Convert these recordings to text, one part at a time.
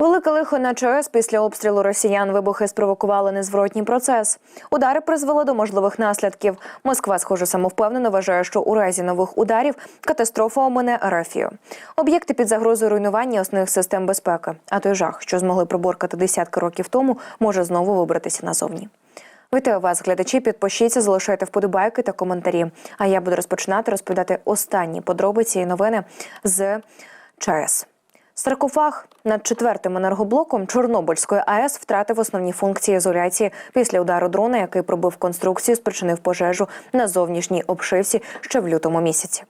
Велике лихо на ЧАЕС після обстрілу росіян вибухи спровокували незворотній процес. Удари призвели до можливих наслідків. Москва, схоже, самовпевнено вважає, що у разі нових ударів катастрофа омине Арафію. Об'єкти під загрозою руйнування основних систем безпеки. А той жах, що змогли приборкати десятки років тому, може знову вибратися назовні. Вітаю вас, глядачі. Підпишіться, залишайте вподобайки та коментарі. А я буду розпочинати розповідати останні подробиці і новини з ЧАЕС. Саркофаг над четвертим енергоблоком Чорнобильської АЕС втратив основні функції ізоляції після удару дрона, який пробив конструкцію, спричинив пожежу на зовнішній обшивці ще в лютому місяці.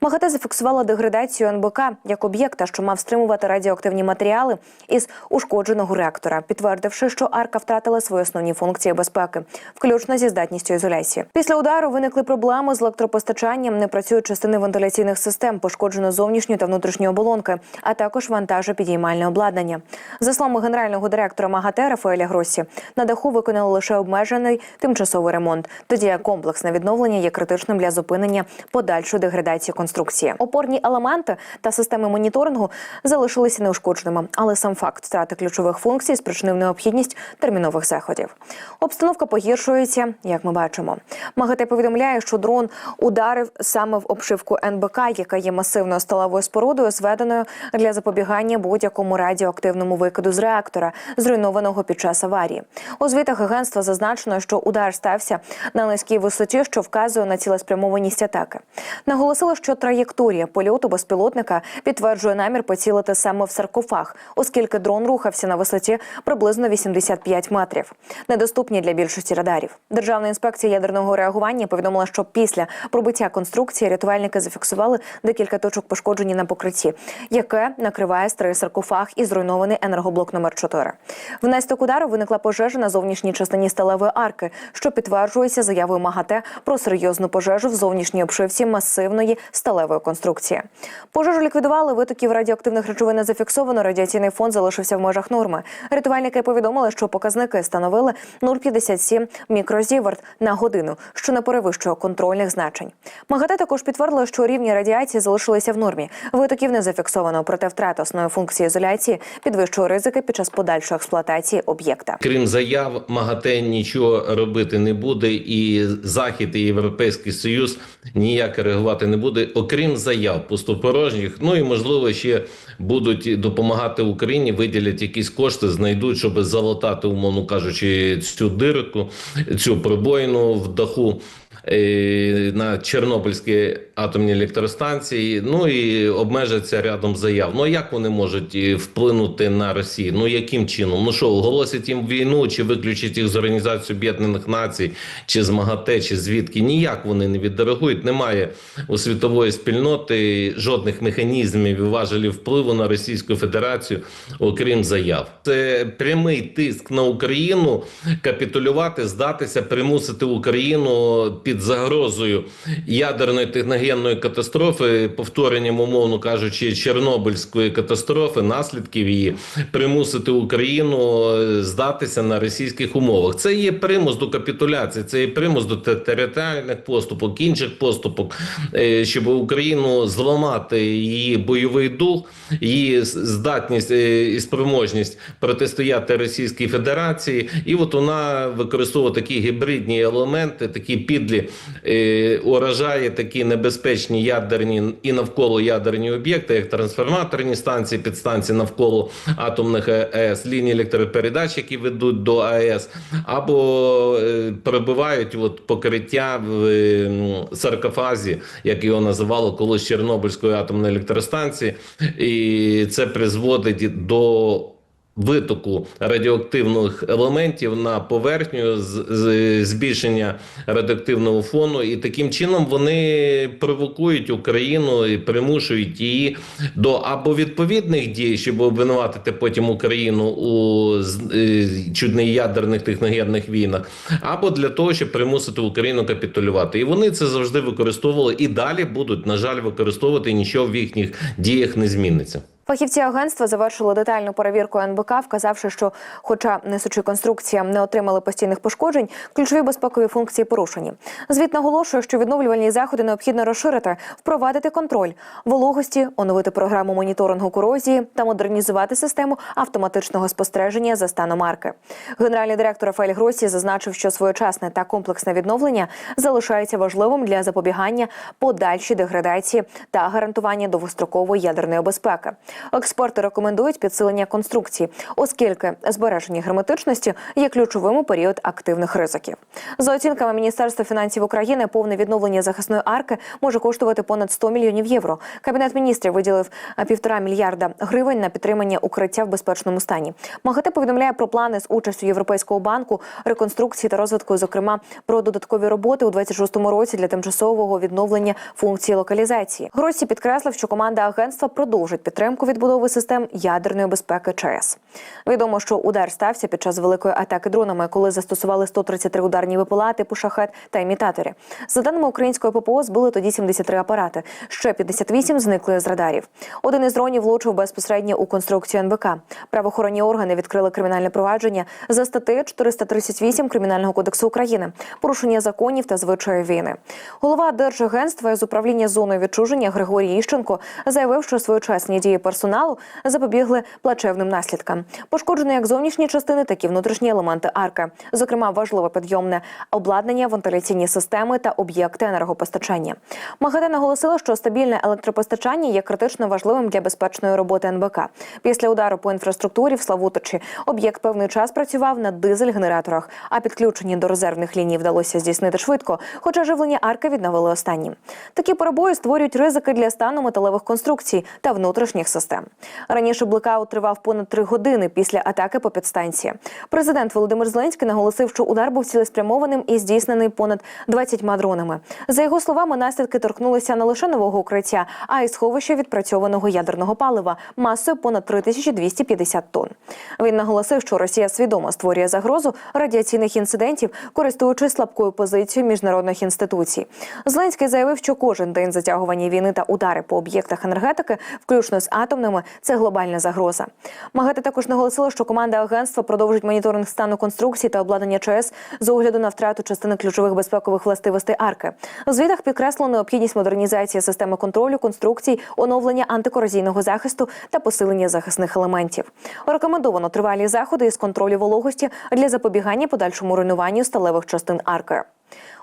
МАГАТЕ зафіксувала деградацію НБК як об'єкта, що мав стримувати радіоактивні матеріали із ушкодженого реактора, підтвердивши, що арка втратила свої основні функції безпеки, включно зі здатністю ізоляції. Після удару виникли проблеми з електропостачанням, не працюють частини вентиляційних систем, пошкоджено зовнішню та внутрішню оболонки, а також вантажопідіймальне обладнання. За словами генерального директора МАГАТЕ Рафаеля Гросі, на даху виконали лише обмежений тимчасовий ремонт, тоді як комплексне відновлення є критичним для зупинення подальшої деградації конструкції. Опорні елементи та системи моніторингу залишилися неушкодженими, але сам факт втрати ключових функцій спричинив необхідність термінових заходів. Обстановка погіршується, як ми бачимо. МАГАТЕ повідомляє, що дрон ударив саме в обшивку НБК, яка є масивною сталевою спорудою, зведеною для запобігання будь-якому радіоактивному викиду з реактора, зруйнованого під час аварії. У звітах агентства зазначено, що удар стався на низькій висоті, що вказує на цілеспрямованість атаки. Наголосили, що траєкторія польоту безпілотника підтверджує намір поцілити саме в саркофаг, оскільки дрон рухався на висоті приблизно 85 метрів, недоступні для більшості радарів. Державна інспекція ядерного реагування повідомила, що після пробиття конструкції рятувальники зафіксували декілька точок пошкоджені на покритті, яке накриває старий саркофаг і зруйнований енергоблок номер 4 Внаслідок удару виникла пожежа на зовнішній частині сталевої арки, що підтверджується заявою МАГАТЕ про серйозну пожежу в зовнішній обшивці масивної сталевої конструкції. Пожежу ліквідували витоків радіоактивних речовин не зафіксовано. Радіаційний фон залишився в межах норми. Рятувальники повідомили, що показники становили 0,57 мікрозіверт на годину, що не перевищує контрольних значень. МАГАТЕ також підтвердило, що рівні радіації залишилися в нормі. Витоків не зафіксовано, проте втрата основної функції ізоляції підвищує ризики під час подальшої експлуатації об'єкта. Крім заяв, МАГАТЕ нічого робити не буде, і Захід і Європейський Союз ніяк реагувати не буде, окрім заяв пустопорожніх. Ну і можливо ще будуть допомагати Україні, виділять якісь кошти, знайдуть, щоб залатати, умовно кажучи, цю дирку, цю пробоїну в даху. На Чорнобильській атомній електростанції, ну і обмежаться рядом заяв. Ну як вони можуть е, вплинути на Росію? Ну яким чином? Ну що, оголосять їм війну, чи виключать їх з Організації Об'єднаних Націй, чи з МАГАТЕ, чи звідки? Ніяк вони не відреагують. Немає у світової спільноти жодних механізмів і важелів впливу на Російську Федерацію, окрім заяв. Це прямий тиск на Україну капітулювати, здатися, примусити Україну під загрозою ядерної техногенної катастрофи, повторенням, умовно кажучи, Чорнобильської катастрофи, наслідків її, примусити Україну е, здатися на російських умовах. Це є примус до капітуляції, це є примус до територіальних поступок, інших поступок, е, щоб Україну зламати її бойовий дух, її здатність е, і спроможність протистояти Російській Федерації, і от вона використовує такі гібридні елементи, такі підлі е, уражає такі небезпечні ядерні і навколо ядерні об'єкти, як трансформаторні станції, підстанції навколо атомних АЕС, лінії електропередач, які ведуть до АЕС, або е, пробивають от покриття в е, саркофазі, як його називало колись Чорнобильської атомної електростанції, і це призводить до витоку радіоактивних елементів на поверхню, з- збільшення радіоактивного фону, і таким чином вони провокують Україну і примушують її до або відповідних дій, щоб обвинуватити потім Україну у з- е, не ядерних техногенних війнах, або для того, щоб примусити Україну капітулювати. І вони це завжди використовували і далі будуть, на жаль, використовувати і нічого в їхніх діях не зміниться. Фахівці агентства завершили детальну перевірку НБК, вказавши, що, хоча несучі конструкція не отримали постійних пошкоджень, ключові безпекові функції порушені. Звіт наголошує, що відновлювальні заходи необхідно розширити, впровадити контроль вологості, оновити програму моніторингу корозії та модернізувати систему автоматичного спостереження за станом марки. Генеральний директор Рафаель Гросі зазначив, що своєчасне та комплексне відновлення залишається важливим для запобігання подальшій деградації та гарантування довгострокової ядерної безпеки. Експерти рекомендують підсилення конструкції, оскільки збереження герметичності є ключовим у період активних ризиків. За оцінками Міністерства фінансів України, повне відновлення захисної арки може коштувати понад 100 мільйонів євро. Кабінет міністрів виділив півтора мільярда гривень на підтримання укриття в безпечному стані. МАГАТЕ повідомляє про плани з участю Європейського банку реконструкції та розвитку, зокрема про додаткові роботи у 26-му році для тимчасового відновлення функції локалізації. Гросі підкреслив, що команда агентства продовжить підтримку відбудови систем ядерної безпеки ЧАЕС. Відомо, що удар стався під час великої атаки дронами, коли застосували 133 ударні ВПЛА типу шахет та імітаторі. За даними української ППО, збили тоді 73 апарати. Ще 58 зникли з радарів. Один із дронів влучив безпосередньо у конструкцію НБК. Правоохоронні органи відкрили кримінальне провадження за статтею 438 Кримінального кодексу України, порушення законів та звичаїв війни. Голова Держагентства з управління зоною відчуження Григорій Іщенко заявив, що своєчасні дії персоналу запобігли плачевним наслідкам. Пошкоджені як зовнішні частини, так і внутрішні елементи арки, зокрема важливе підйомне обладнання, вентиляційні системи та об'єкти енергопостачання. МАГАТЕ наголосила, що стабільне електропостачання є критично важливим для безпечної роботи НБК. Після удару по інфраструктурі в Славутичі об'єкт певний час працював на дизель-генераторах, а підключення до резервних ліній вдалося здійснити швидко, хоча живлення арки відновили останні. Такі перебої створюють ризики для стану металевих конструкцій та внутрішніх систем. Раніше блекаут тривав понад три години після атаки по підстанції. Президент Володимир Зеленський наголосив, що удар був цілеспрямованим і здійснений понад 20 дронами. За його словами, наслідки торкнулися не лише нового укриття, а й сховища відпрацьованого ядерного палива масою понад 3250 тонн. Він наголосив, що Росія свідомо створює загрозу радіаційних інцидентів, користуючись слабкою позицією міжнародних інституцій. Зеленський заявив, що кожен день затягування війни та удари по об'єктах енергетики, включно з атомними, це глобальна загроза. МАГАТЕ також наголосило, що команда агентства продовжить моніторинг стану конструкцій та обладнання ЧАЕС з огляду на втрату частини ключових безпекових властивостей арки. У звітах підкреслено необхідність модернізації системи контролю конструкцій, оновлення антикорозійного захисту та посилення захисних елементів. Рекомендовано тривалі заходи із контролю вологості для запобігання подальшому руйнуванню сталевих частин арки.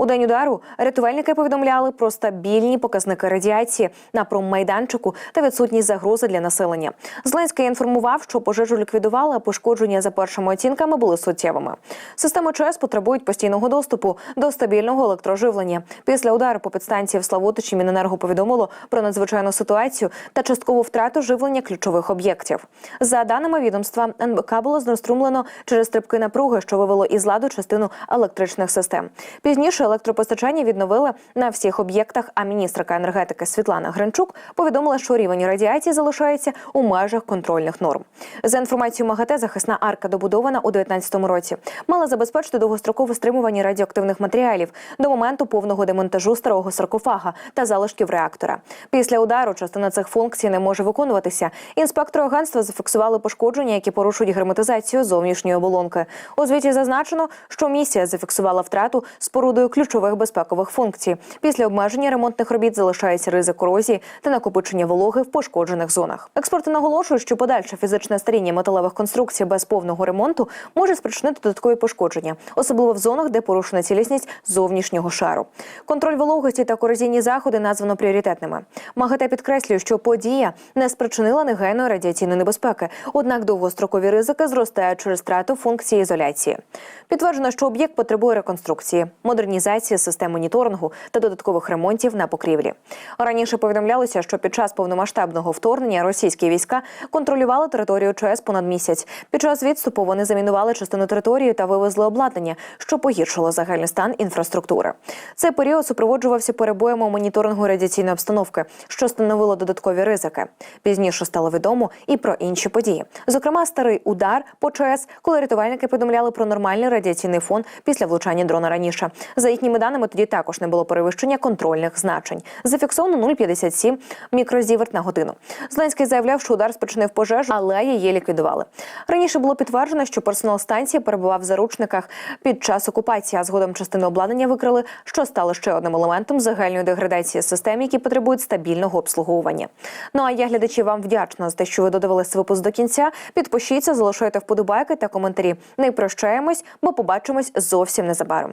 У день удару рятувальники повідомляли про стабільні показники радіації на промайданчику та відсутність загрози для населення. Зеленський інформував, що пожежу ліквідували, а пошкодження за першими оцінками були суттєвими. Системи ЧАЕС потребують постійного доступу до стабільного електроживлення. Після удару по підстанції в Славутичі Міненерго повідомило про надзвичайну ситуацію та часткову втрату живлення ключових об'єктів. За даними відомства, НБК було знеструмлено через стрибки напруги, що вивело із ладу частину електричних систем. Пізніше електропостачання відновили на всіх об'єктах. А міністрка енергетики Світлана Гринчук повідомила, що рівень радіації залишається у межах контрольних норм. За інформацією МАГАТЕ, захисна арка добудована у 2019 році. Мала забезпечити довгострокове стримування радіоактивних матеріалів до моменту повного демонтажу старого саркофага та залишків реактора. Після удару частина цих функцій не може виконуватися. Інспектори агентства зафіксували пошкодження, які порушують герметизацію зовнішньої оболонки. У звіті зазначено, що місія зафіксувала втрату спорудою ключових безпекових функцій. Після обмеження ремонтних робіт залишається ризик корозії та накопичення вологи в пошкоджених зонах. Експерти наголошують, що подальше фізичне старіння металевих конструкцій без повного ремонту може спричинити додаткові пошкодження, особливо в зонах, де порушена цілісність зовнішнього шару. Контроль вологості та корозійні заходи названо пріоритетними. МАГАТЕ підкреслює, що подія не спричинила негайної радіаційної небезпеки, однак довгострокові ризики зростають через втрату функції ізоляції. Підтверджено, що об'єкт потребує реконструкції, модернізації систем моніторингу та додаткових ремонтів на покрівлі. Раніше повідомлялося, що під час повномасштабного вторгнення російські війська контролювали територію ЧАЕС понад місяць. Під час відступу вони замінували частину території та вивезли обладнання, що погіршило загальний стан інфраструктури. Цей період супроводжувався перебоями у моніторингу радіаційної обстановки, що становило додаткові ризики. Пізніше стало відомо і про інші події. Зокрема, старий удар по ЧАЕС, коли рятувальники повідомляли про нормальний радіаційний фон після влучання дрона раніше. За їхніми даними, тоді також не було перевищення контрольних значень. Зафіксовано 0,57 мікрозіверт на годину. Зеленський заявляв, що удар спричинив пожежу, але її ліквідували. Раніше було підтверджено, що персонал станції перебував в заручниках під час окупації, а згодом частину обладнання викрили, що стало ще одним елементом загальної деградації систем, які потребують стабільного обслуговування. Ну а я глядачі вам вдячна за те, що ви додивилися випуск до кінця. Підпишіться, залишайте вподобайки та коментарі. Не прощаємось, бо побачимось зовсім незабаром.